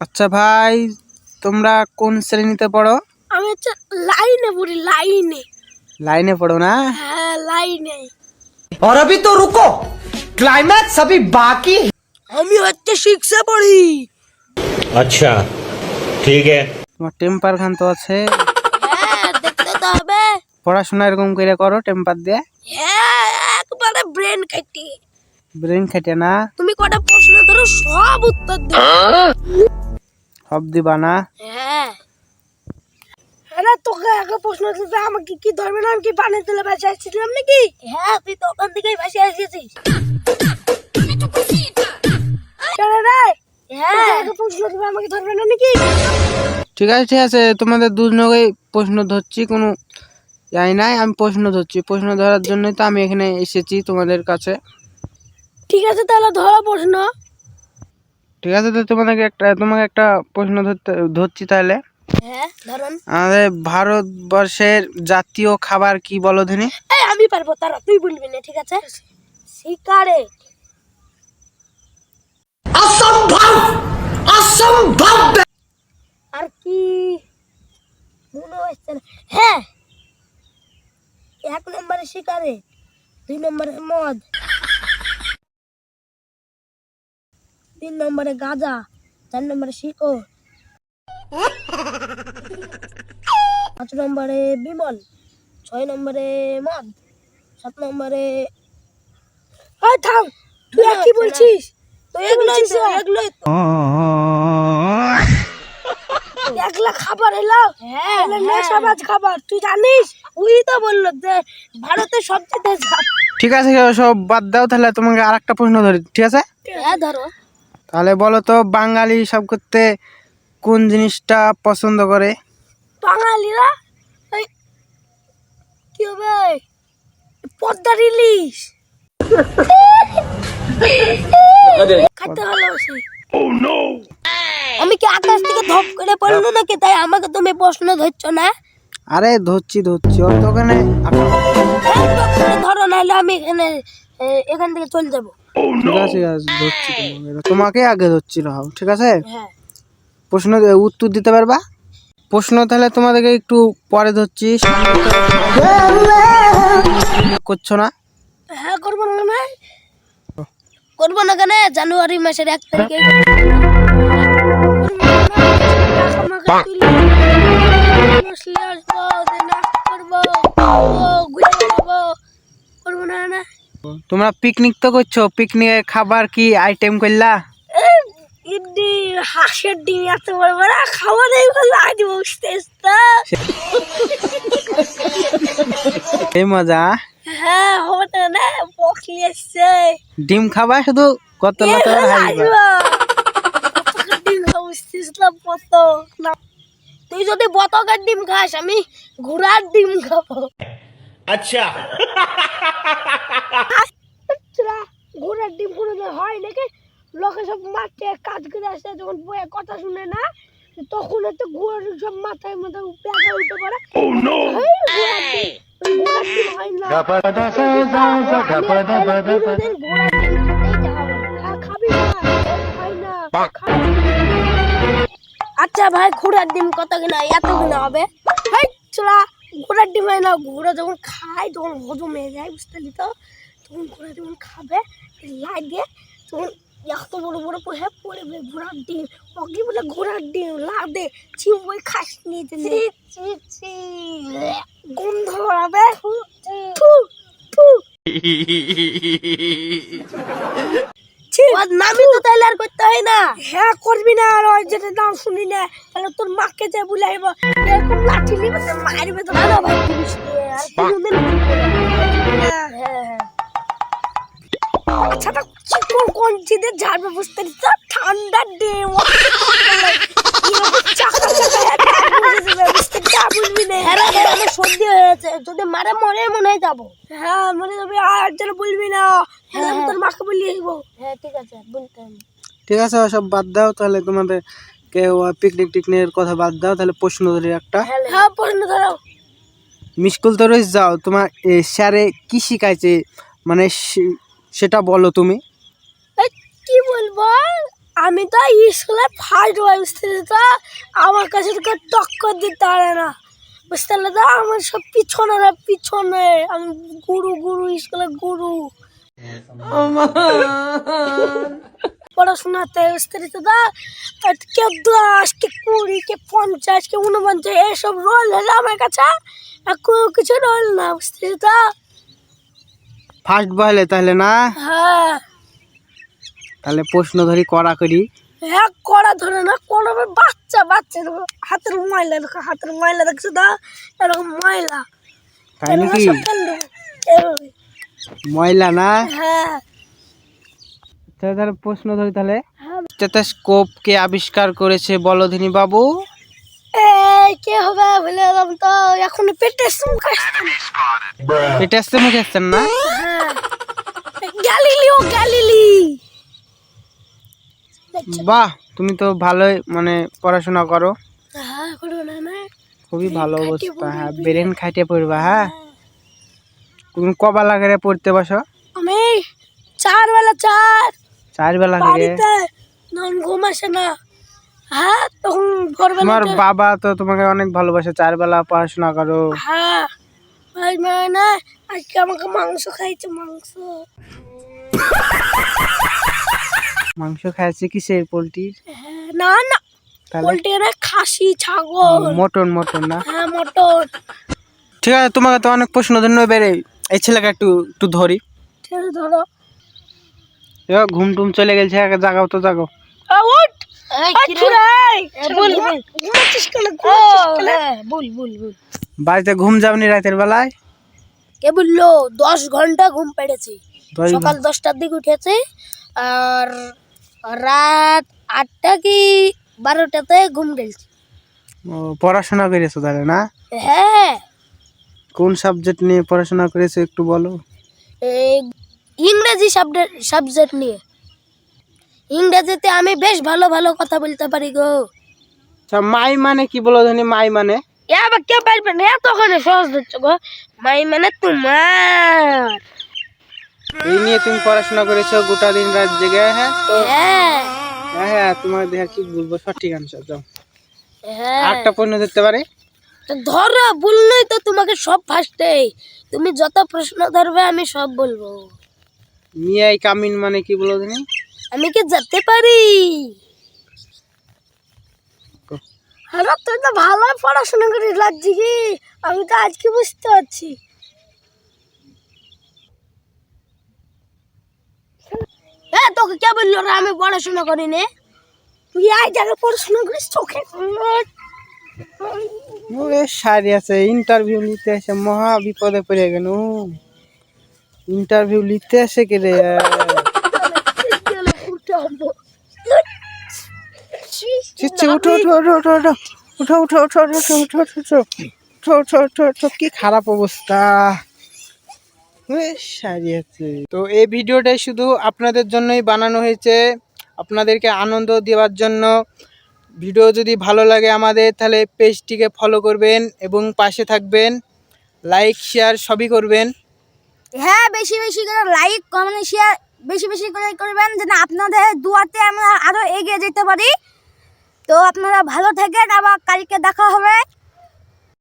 আচ্ছা ভাই তোমরা কোন শ্রেণীতে পড়ো আমি হচ্ছে লাইনে পড়ি লাইনে লাইনে পড়ো না হ্যাঁ লাইনে और अभी तो रुको क्लाइमैक्स अभी बाकी है আমি হচ্ছে শিক্ষা পড়ি अच्छा ठीक है তোমার টেম্পার খান তো আছে হ্যাঁ দেখতে তো হবে পড়াশোনা এরকম করে করো টেম্পার দিয়ে হ্যাঁ একবারে ব্রেন কাটি ব্রেন খেটে না তুমি কটা প্রশ্ন ধরো সব উত্তর দেবে সব দিবা না? হ্যাঁ। হ্যাঁ তোকে আগে প্রশ্ন দিতে আমাকে কি ধরবে না? আমি কি পানি তেলে ভাসে আসছিলাম নাকি? হ্যাঁ তুই তো ওখান থেকেই ভাসে হ্যাঁ। আগে প্রশ্ন দিবে আমাকে ধরবে নাকি? ঠিক আছে ঠিক আছে তোমাদের দুজনকেই প্রশ্ন ধরছি কোনো জানি নাই আমি প্রশ্ন ধরছি। প্রশ্ন ধরার জন্যই তো আমি এখানে এসেছি তোমাদের কাছে। ঠিক আছে তাহলে ধরো প্রশ্ন। ঠিক আছে তো তোমাদেরকে একটা তোমাকে একটা প্রশ্ন ধরতে ধরছি তাহলে। হ্যাঁ, ভারতবর্ষের জাতীয় খাবার কি বলো ধনী? আমি পারব তারা তুই বলবি না ঠিক আছে? শিকারে। অসম্ভব! অসম্ভব! আর কি? মনে হচ্ছে হ্যাঁ এক নম্বরে শিকারে দুই নম্বরে মদ। তিন নম্বরে গাঁজা চার নম্বরে শিকড় পাঁচ নম্বরে বিমল ছয় নম্বরে মদ সাত নম্বরে থাম তুই কি বলছিস? তুই এগুলোই তো এগুলোই তো। একলা খাবার এলো? হ্যাঁ নেশাবাজ খাবার তুই জানিস? ওই তো বলল যে ভারতের সবচেয়ে ঠিক আছে সব বাদ দাও তাহলে তোমাকে আর একটা প্রশ্ন ধরি ঠিক আছে? হ্যাঁ ধরো। তাহলে বলো তো বাঙালি সব করতে কোন জিনিসটা পছন্দ করে? বাঙালিরা? কি হবে? পদ্মার ইলিশ খাইতে ভালোবাসি। আমি কি আকাশ থেকে ধপ করে পড়ল নাকি? তাই আমাকে তুমি প্রশ্ন ধরছো না? আরে ধরছি ধরছি ওর তো ওখানে এই ধরো নাহলে আমি এখানে এখান থেকে চলে যাব। ঠিক আছে ধরছি তোমাকে। তোমাকে আগে ধরছি রাও ঠিক আছে? প্রশ্ন উত্তর দিতে পারবা? প্রশ্ন তাহলে তোমাদেরকে একটু পরে ধরছি করছ না? হ্যাঁ করব না কেন? করব না কেন? জানুয়ারি মাসের এক তারিখে। করব তোমরা পিকনিক তো করছ পিকনিকে খাবার কি আইটেম করলা? হাঁসের ডিম এত বড় বড় খাওয়া নেই বলে আজ বসতে মজা হ্যাঁ হবে না পকলি এসছে। ডিম খাবার শুধু? কত লাখ ডিম খাওয়াছিস না তুই যদি বতকের ডিম খাস আমি ঘোড়ার ডিম খাব। আচ্ছা। ঘোড়ার ডিম কোনো হয় নাকি? লোকে সব মাঠে কাজ করে আসে যখন বয়ে কথা শুনে না তখন তো ঘোড়ার সব মাথায় মাথায় পেঁকা উঠে পড়ে হয়। হ্যাঁ, হয় আচ্ছা ভাই ঘোড়ার ডিম কত কিনা এত কিনা হবে। হাই চলা। ঘোড়ার ডিম হয় না ঘোড়া যখন খায় তখন হজম হয়ে যায় বুঝতে পারলি তো? তখন ঘোড়া যখন খাবে লাগে তখন এত বড় বড় পড়ে পড়বে ঘোড়ার ডিম। ওকে বলে ঘোড়ার ডিম লাদে চিমবই খাস নিতে গন্ধ হবে নামই তো তাহলে আর করতে হয় না। হ্যাঁ করবি না আর ওই যেটা নাম শুনি না তাহলে তোর মাকে যে বুলাইব এরকম লাঠি তো মারবে তো না ভাই আচ্ছা সর্দি হয়েছে যদি মারে মরে মনে হয় যাব হ্যাঁ মনে যাবে আর যেন বলবি না হ্যাঁ তোর মাকে বলিয়ে আসব হ্যাঁ ঠিক আছে ঠিক আছে সব বাদ দাও, তাহলে তোমাদের কেউ পিকনিক টিকনিকের কথা বাদ দাও তাহলে প্রশ্ন ধরি একটা। হ্যাঁ প্রশ্ন ধরো। মিসকুল তো রয়েছে যাও তোমার এ, স্যারে কি শিখাইছে? মানে সেটা বলো তুমি। এই, কি বলব? আমি তো স্কুলে ফার্স্ট বুঝতে তো আমার কাছে তোকে টক্কর দিতে পারে না। বুঝতে পারলে তো আমার সব পিছনে রে পিছনে আমি গুরু গুরু স্কুলে গুরু। পড়াশোনাতে বুঝতে তো দা কে দশ কে কুড়ি কে পঞ্চাশ কে উনপঞ্চাশ এসব রোল হলে আমার কাছে আর কোনো কিছু রোল না বুঝতে তো? ফার্স্ট বয়লে তাহলে না? হ্যাঁ। তাহলে প্রশ্ন ধরি করা করি। হ্যাঁ করা ধরে না কোনো বাচ্চা বাচ্চা হাতের ময়লা দেখো হাতের ময়লা দেখছ দা এরকম ময়লা। তাই নাকি। ময়লা না? হ্যাঁ। তাহলে তাহলে প্রশ্ন ধরি তাহলে। হ্যাঁ। স্টেথোস্কোপ কে আবিষ্কার করেছে বলধিনী বাবু? কে হবে বলে এলাম তো এখন পেটে এটা আসছে মুখে আসছেন না? হ্যাঁ। Galileo Galilei. বাহ তুমি তো ভালোই মানে পড়াশোনা করো। হ্যাঁ খুবই ভালো অবস্থা হ্যাঁ ব্রেন খাইটে পড়বা হ্যাঁ। তুমি কবা লাগে পড়তে বসো। আমি চার বেলা চার। চার বেলা করে ঘুম আসে না। হ্যাঁ তখন ভোরবেলা তোমার বাবা তো তোমাকে অনেক ভালোবাসে চার বেলা পড়াশোনা করো। হ্যাঁ ভাই মানে আজকে আমাকে মাংস খাইছে মাংস। মাংস খাইছে কিসের পোলট্রির? হ্যাঁ, না না পোল্ট্রি না খাসি ছাগল। মটন মটন না? হ্যাঁ মটন। ঠিক আছে তোমাকে তো অনেক প্রশ্ন ধন্য বেড়ে এই ছেলেকে একটু একটু ধরি। ঠিক আছে ধরো। ঘুম টুম চলে গেছে একে জাগাও তো জাগাও। আ, উঠ! ঘুমাচ্ছিস কেন? ঘুমাচ্ছিস কেন? বল বল বল। বাড়িতে ঘুম যাবনি রাতের বেলায়? কে বলল? দশ ঘণ্টা ঘুম পেড়েছি। সকাল দশটার দিকে উঠেছি আর রাত আটটা কি বারোটাতে ঘুম গেছি ও পড়াশোনা করেছ তাহলে না? হ্যাঁ। কোন সাবজেক্ট নিয়ে পড়াশোনা করেছ একটু বলো। এই ইংরেজি সাবজেক্ট সাবজেক্ট নিয়ে। ইংরেজিতে আমি বেশ ভালো ভালো কথা বলতে পারি গো। আচ্ছা মাই মানে কি বলো মাই মানে? এ আবার কে পারবে না তখন সহজ হচ্ছে গো। মাই মানে তোমার। এই নিয়ে তুমি পড়াশোনা করেছ গোটা দিন রাত জেগে হ্যাঁ? হ্যাঁ। হ্যাঁ হ্যাঁ তোমার দেখে কি বলব সঠিক আনসার হ্যাঁ। আটটা পণ্য ধরতে পারে? ধরো বললেই তো তোমাকে সব ফার্স্টে তুমি যত প্রশ্ন ধরবে আমি সব বলব। মিয়াই কামিন মানে কি বলো জানি আমি কি যেতে পারি? আরে তুই তো ভালো পড়াশোনা করিস লাগছি কি? আমি তো আজকে বুঝতে পারছি। হ্যাঁ তোকে কে বলল রে আমি পড়াশোনা করি নে তুই আজ জায়গায় পড়াশোনা করিস চোখে ওরে সারি আছে ইন্টারভিউ নিতে এসে মহা বিপদে পড়ে গেল ইন্টারভিউ নিতে আসে কে রে উঠো কি খারাপ অবস্থা তো এই ভিডিওটাই শুধু আপনাদের জন্যই বানানো হয়েছে আপনাদেরকে আনন্দ দেওয়ার জন্য ভিডিও যদি ভালো লাগে আমাদের তাহলে পেজটিকে ফলো করবেন এবং পাশে থাকবেন লাইক শেয়ার সবই করবেন হ্যাঁ বেশি বেশি করে লাইক কমেন্ট শেয়ার বেশি বেশি করে করবেন যেন আপনাদের দুয়াতে আমরা আরও এগিয়ে যেতে পারি। তো আপনারা ভালো থাকেন, আবার কালকে দেখা হবে।